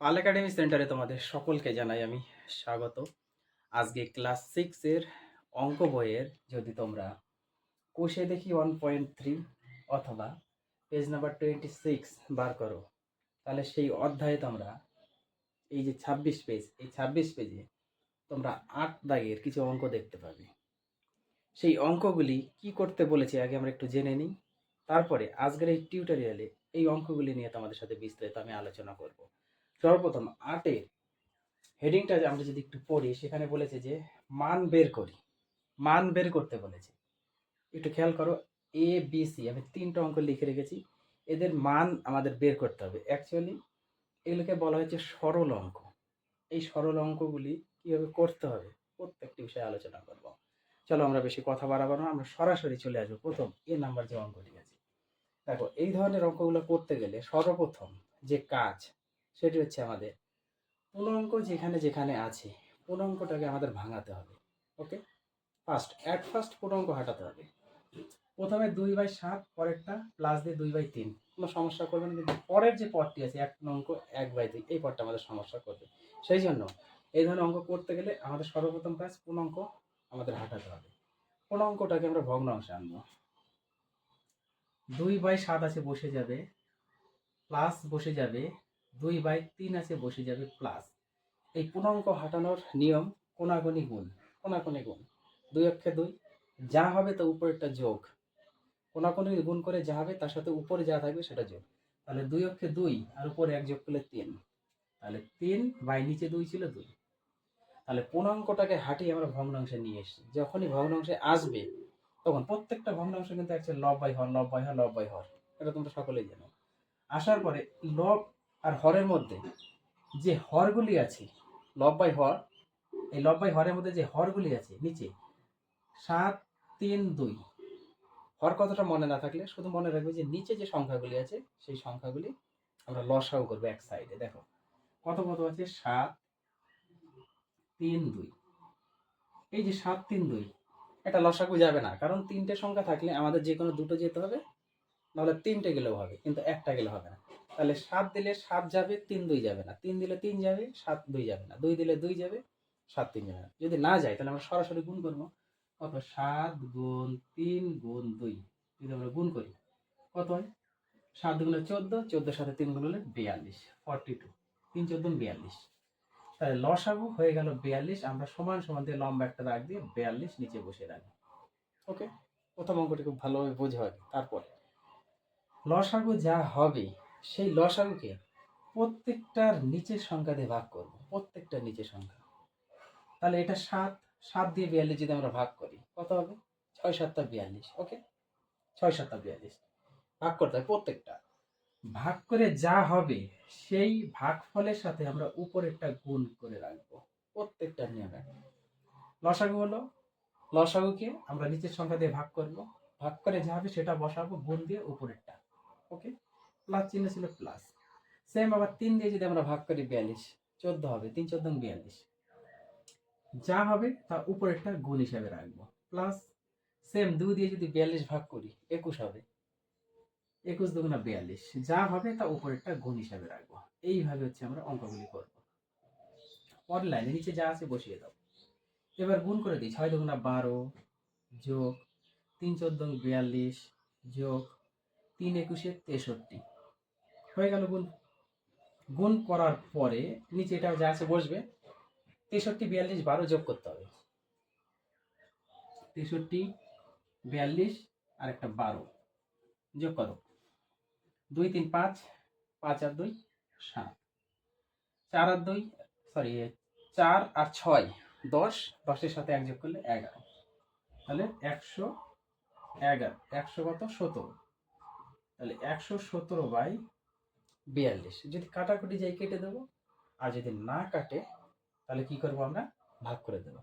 পাল academy সেন্টারে তোমাদের সকলকে জানাই আমি স্বাগত। আজকে ক্লাস সিক্সের অঙ্ক বইয়ের যদি তোমরা কোষে দেখি ওয়ান পয়েন্ট থ্রি অথবা পেজ নাম্বার টোয়েন্টি সিক্স বার করো, তাহলে সেই অধ্যায়ে তোমরা এই যে ছাব্বিশ পেজ এই ছাব্বিশ পেজে তোমরা আট দাগের কিছু অঙ্ক দেখতে পাবে। সেই অঙ্কগুলি কি করতে বলেছে আগে আমরা একটু জেনে নিই, তারপরে আজকের এই টিউটোরিয়ালে এই অঙ্কগুলি নিয়ে তোমাদের সাথে বিস্তারিত আমি আলোচনা করব। সর্বপ্রথম আটের হেডিংটা আমরা যদি একটু পড়ি, সেখানে বলেছে যে, মান বের করি। মান বের করতে বলেছে। একটু খেয়াল করো এ বি সি আমি তিনটা অঙ্ক লিখে রেখেছি। এদের মান আমাদের বের করতে হবে। অ্যাকচুয়ালি এগুলোকে বলা হয়েছে সরল অঙ্ক। এই সরল অঙ্কগুলি কীভাবে করতে হবে, প্রত্যেকটি বিষয়ে আলোচনা করব। চলো আমরা বেশি কথা বাড়াবো না, আমরা সরাসরি চলে আসব। প্রথম এ নাম্বার যে অঙ্কটি আছে। দেখো, এই ধরনের অঙ্কগুলো করতে গেলে সর্বপ্রথম যে কাজ সেটি হচ্ছে আমাদের পূর্ণাঙ্ক যেখানে যেখানে আছে, পূর্ণাঙ্কটাকে আমাদের ভাঙাতে হবে ওকে ফার্স্ট অ্যাট ফার্স্ট পূর্ণাঙ্ক হাঁটাতে হবে। প্রথমে দুই বাই সাত, পরেরটা প্লাস দিয়ে দুই বাই তিন। কোনো সমস্যা করবে না, কিন্তু পরের যে পদটি আছে, এক অঙ্ক এক বাই দুই, এই পদটা আমাদের সমস্যা করবে। সেই জন্য এই ধরনের অঙ্ক করতে গেলে আমাদের সর্বপ্রথম কাজ পূর্ণাঙ্ক আমাদের হাঁটাতে হবে। পূর্ণাঙ্কটাকে আমরা ভগ্নাংশে আনব। দুই বাই সাত আছে, বসে যাবে প্লাস বসে যাবে দুই বাই তিন আছে, বসে যাবে প্লাস এই পূর্ণাঙ্ক হাঁটানোর নিয়ম কোনাগুনি গুণ কোনাকুনি গুণ। দুই অক্ষে দুই। যা হবে তা উপরেরটা যোগ। কোনাকুনি গুণ করে যা হবে তার সাথে উপরে যা থাকবে সেটা যোগ। তাহলে দুই অক্ষে দুই আর উপরে এক যোগ করলে তিন। তাহলে তিন বাই নিচে দুই ছিল দুই। তাহলে পূর্ণাঙ্কটাকে হাঁটিয়ে আমরা ভগ্নাংশে নিয়ে এসেছি। যখনই ভগ্নাংশে আসবে, তখন প্রত্যেকটা ভগ্নাংশ কিন্তু একচুয়ালি লব বাই হর, লব বাই হর, লব বাই হর। এটা তোমরা সকলেই জানো। আসার পরে লব আর হরের মধ্যে যে হরগুলি আছে লব বাই হর, এই লব বাই হরের মধ্যে যে হরগুলি আছে, নিচে সাত, তিন, দুই। হর কতটা মনে না থাকলে শুধু মনে রাখবে যে নিচে যে সংখ্যাগুলি আছে, সেই সংখ্যাগুলি আমরা লসাও করব এক সাইডে দেখো, কত কত আছে? সাত, তিন, দুই। এই যে সাত, তিন, দুই, এটা লসাগু যাবে না, কারণ তিনটে সংখ্যা থাকলে আমাদের যে কোনো দুটো যেতে হবে, নাহলে তিনটে গেলেও হবে, কিন্তু একটা গেলে হবে না। তাহলে সাত দিলে সাত যাবে, তিন দুই যাবে না। তিন দিলে তিন যাবে, সাত দুই যাবে না। দুই দিলে দুই যাবে, সাত তিন যাবে না। যদি না যায়, তাহলে আমরা সরাসরি গুণ করব। কত? সাত গুণ তিন গুণ দুই। যদি আমরা গুণ করি, কত হয়? সাত গুণে চোদ্দ, চোদ্দোর সাথে তিন গুণ হলে বিয়াল্লিশ ফর্টি টু তিন, চোদ্দ বিয়াল্লিশ। তাহলে লসাগু হয়ে গেল বিয়াল্লিশ। আমরা সমান সমান দিয়ে লম্বা একটা দাগ দিয়ে বিয়াল্লিশ নিচে বসে রাখি ওকে? প্রথম অঙ্কটি খুব ভালোভাবে বোঝা হবে তারপরে? লসাগু যা হবে সেই লসাগুকে প্রত্যেকটার নিচের সংখ্যা দিয়ে ভাগ করব, প্রত্যেকটার নিচের সংখ্যা। তাহলে এটা সাত সাত দিয়ে বিয়াল্লিশ যদি আমরা ভাগ করি, কত হবে? ছয় সাতটা বিয়াল্লিশ, ওকে? ছয় সাতটা বিয়াল্লিশ। ভাগ করতে হবে প্রত্যেকটা। ভাগ করে যা হবে, সেই ভাগফলের সাথে আমরা উপরেরটা গুণ করে রাখব, প্রত্যেকটা নিয়মে। লসাগু হলো? লসাগুকে আমরা নিচের সংখ্যা দিয়ে ভাগ করব। ভাগ করে যা হবে সেটা বসাবো, গুণ দিয়ে উপরেরটা, ওকে? প্লাস চিহ্ন ছিল প্লাস সেম আবার তিন দিয়ে যদি আমরা ভাগ করি বিয়াল্লিশ, চোদ্দ হবে, তিন চোদ্দ বিয়াল্লিশ। যা হবে তা উপরেরটা গুণ হিসাবে রাখব। প্লাস সেম দুই দিয়ে যদি বিয়াল্লিশ ভাগ করি, একুশ হবে। একুশ দুগুণা বিয়াল্লিশ, যা হবে তা উপরেরটা গুণ হিসাবে রাখব। এইভাবে হচ্ছে আমরা অঙ্কগুলি করব। পরের লাইনে নিচে যা আছে বসিয়ে দাও। এবার গুণ করে দিই, ছয় দুগুণা বারো যোগ তিন চোদ্দ বিয়াল্লিশ যোগ তিন একুশে তেষট্টি। হয়ে গেল গুণ গুণ করার পরে নিচে এটা যা আছে বসবে। তেষট্টি, বিয়াল্লিশ, বারো যোগ করতে হবে। তেষট্টি, বিয়াল্লিশ আর একটা বারো যোগ করো। দুই, তিন, পাঁচ পাঁচ আর দুই, সাত। চার আর দুই সরি চার আর ছয়, দশ। দশের সাথে এক যোগ করলে এগারো। তাহলে একশো এগারো। একশো কত? সতেরো। তাহলে একশো সতেরো বাই বিয়াল্লিশ। যদি কাটাকুটি যাই কেটে দেবো, আর যদি না কাটে, তাহলে কি করব আমরা? ভাগ করে দেবো।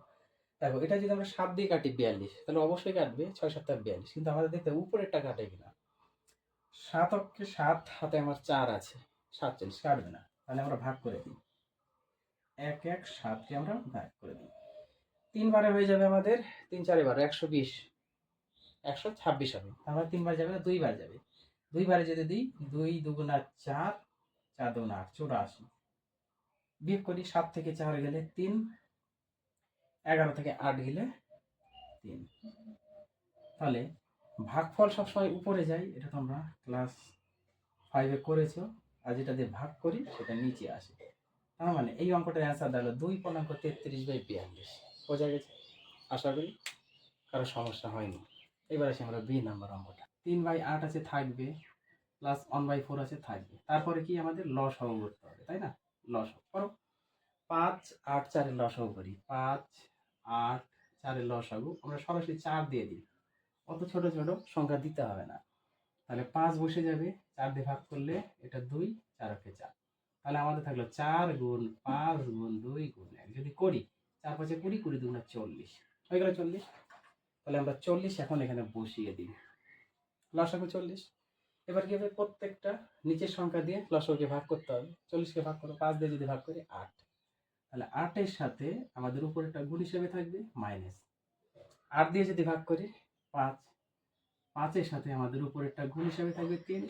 দেখো, এটা যদি আমরা সাত দিয়ে কাটি বিয়াল্লিশ, তাহলে অবশ্যই কাটবে ছয় সাতটা বিয়াল্লিশ। কিন্তু আমাদের দেখতে উপরেরটা কাটে কিনা? সাত অক্ষে সাত হাতে আমার চার আছে। সাতচল্লিশ কাটবে না। তাহলে আমরা ভাগ করে দিই। এক এক, সাতকে আমরা ভাগ করে দিই। তিনবারে হয়ে যাবে আমাদের তিন চারে বারো একশো বিশ। একশো ছাব্বিশ হবে। আমরা তিনবার যাবে না দুইবার যাবে। দুইবারে যদি দিই, দুই দুগুণা চার চার দুগুণা আট, চৌরাশি। বিয়োগ করি সাত থেকে চার গেলে তিন, এগারো থেকে আট গেলে তিন। তাহলে ভাগফল সবসময় উপরে যায়, এটা তোমরা ক্লাস ফাইভে করেছ, আর যেটা দিয়ে ভাগ করি সেটা নিচে আসে। তার মানে এই অঙ্কটার অ্যান্সার দাঁড়াল দুই পূর্ণাঙ্ক তেত্রিশ বাই বিয়াল্লিশ। বোঝা গেছে? আশা করি কারও সমস্যা হয়নি। এবার আসি আমরা বি নাম্বার অঙ্কটা। তিন বাই আট আছে থাকবে প্লাস ওয়ান বাই ফোর আছে থাকবে। তারপরে কি আমাদের লস হব করতে হবে, তাই না? লস করো পাঁচ আট চারের লস হব করি। পাঁচ আট চারের লস হব আমরা সরাসরি চার দিয়ে দিই। অত ছোট ছোট সংখ্যা দিতে হবে না। তাহলে পাঁচ বসে যাবে, চার দিয়ে ভাগ করলে এটা দুই, চার অক্ষে চার। তাহলে আমাদের থাকল চার গুণ পাঁচ গুণ দুই গুণ এক। যদি করি, চার পাঁচে কুড়ি কুড়ি দুগুণা চল্লিশ। হয়ে গেল চল্লিশ। তাহলে আমরা চল্লিশ এখন এখানে বসিয়ে দিই। লসাগু চল্লিশ। এবার কি হবে? প্রত্যেকটা নিচের সংখ্যা দিয়ে লসাগুকে ভাগ করতে হবে। চল্লিশকে ভাগ করো, পাঁচ দিয়ে যদি ভাগ করি, আট। তাহলে আটের সাথে আমাদের উপরেরটা গুণ হিসেবে থাকবে মাইনাস। আট দিয়ে যদি ভাগ করি, পাঁচ। পাঁচের সাথে আমাদের উপরেরটা গুণ হিসেবে থাকবে তিন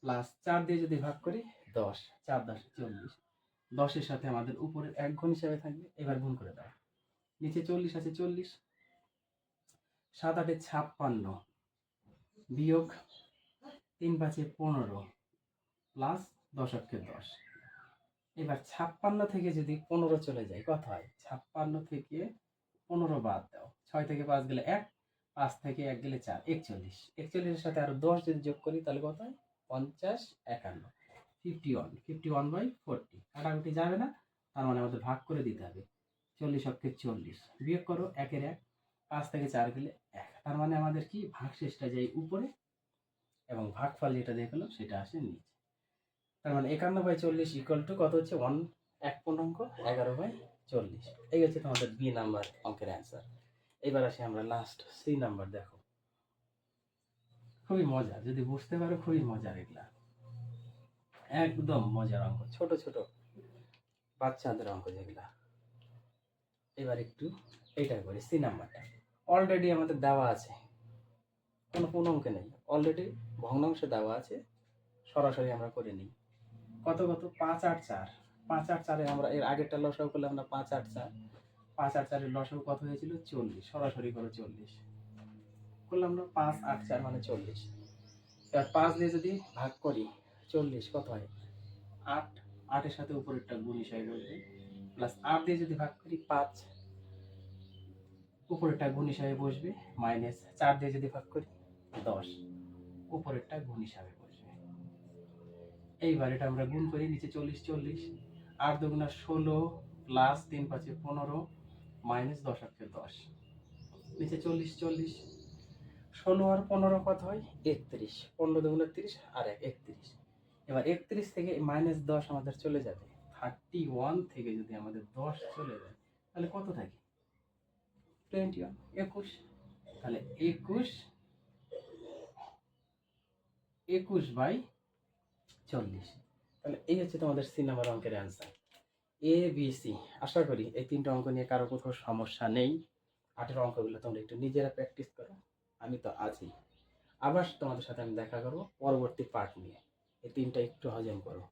প্লাস চার দিয়ে যদি ভাগ করি, দশ। চার, দশ, চল্লিশ। দশের সাথে আমাদের উপরের এক গুণ হিসেবে থাকবে, এবার গুণ করে দাও। নিচে চল্লিশ আছে চল্লিশ। সাত আটে ছাপ্পান্ন। বিয়োগ তিন পাঁচে পনেরো প্লাস দশ অক্ষে দশ। এবার ছাপ্পান্ন থেকে যদি পনেরো চলে যায়, কত হয়? ছাপ্পান্ন থেকে পনেরো বাদ দাও। ছয় থেকে পাঁচ গেলে এক, পাঁচ থেকে এক গেলে চার, একচল্লিশ। একচল্লিশের সাথে আরও দশ যদি যোগ করি, তাহলে কত হয়? পঞ্চাশ একান্ন। Fifty one fifty one by forty কাটাকুটি যাবে না, তার মানে আমাদের ভাগ করে দিতে হবে। চল্লিশ অক্ষে চল্লিশ। বিয়োগ করো, একের এক। পাঁচ থেকে চার গেলে এক। তার মানে আমাদের কি? ভাগ শেষটা যায় উপরে এবং ভাগ ভাগফল যেটা দেখল সেটা আসে নিচে। তার মানে একান্ন বাই চল্লিশ ইকুয়াল টু কত হচ্ছে? ওয়ান এক পূর্ণাঙ্ক, এগারো বাই চল্লিশ। এই হচ্ছে তোমাদের বি নাম্বার অঙ্কের অ্যান্সার এবার আসি আমরা লাস্ট সি নাম্বার দেখো। খুবই মজা যদি বুঝতে পারো খুবই মজার এগুলা। একদম মজার অঙ্ক, ছোট ছোট। বাচ্চাদের অঙ্ক যেগুলা। এবার একটু এইটা করি সি নাম্বারটা অলরেডি আমাদের দেওয়া আছে। কোনো পূর্ণাঙ্ক নেই। অলরেডি ভগ্নাংশ দেওয়া আছে। সরাসরি আমরা করে নিই। কত কত? পাঁচ আট চার। পাঁচ আট চারে আমরা এর আগেরটা লসাগু করলে আমরা পাঁচ আট চার। পাঁচ আট চারের লসাগু কত হয়েছিল? চল্লিশ। সরাসরি করে চল্লিশ। করলাম না পাঁচ আট চার মানে চল্লিশ। এবার পাঁচ দিয়ে যদি ভাগ করি, চল্লিশ কত হয়? আট। আটের সাথে উপরেরটা গুণ হিসাবে বসবে প্লাস আট দিয়ে যদি ভাগ করি, পাঁচ। উপরেরটা গুণ হিসাবে বসবে মাইনাস চার দিয়ে যদি ভাগ করি, দশ। উপরেরটা গুণ হিসাবে বসবে। এইবার এটা আমরা গুণ করি, নিচে চল্লিশ চল্লিশ। আট দুগুণা ষোলো প্লাস তিন পাঁচে পনেরো মাইনাস দশ আটকে দশ। নিচে চল্লিশ চল্লিশ। ষোলো আর পনেরো কত হয়? একত্রিশ। পনেরো দুগুণা তিরিশ আর এক, একত্রিশ। এবার একত্রিশ থেকে মাইনাস দশ আমাদের চলে যাবে। থার্টি ওয়ান থেকে যদি আমাদের দশ চলে যায়, তাহলে কত থাকে? টোয়েন্টি ওয়ান একুশ। তাহলে একুশ একুশ বাই চল্লিশ। তাহলে এই হচ্ছে তোমাদের সি নাম্বার অঙ্কের অ্যান্সার এ বি সি আশা করি এই তিনটা অঙ্ক নিয়ে কারও কোথাও সমস্যা নেই। আটের অঙ্কগুলো তোমরা একটু নিজেরা প্র্যাকটিস করো। আমি তো আছি। আবার তোমাদের সাথে আমি দেখা করব পরবর্তী পার্ট নিয়ে। এই তিনটা একটু হজম করো।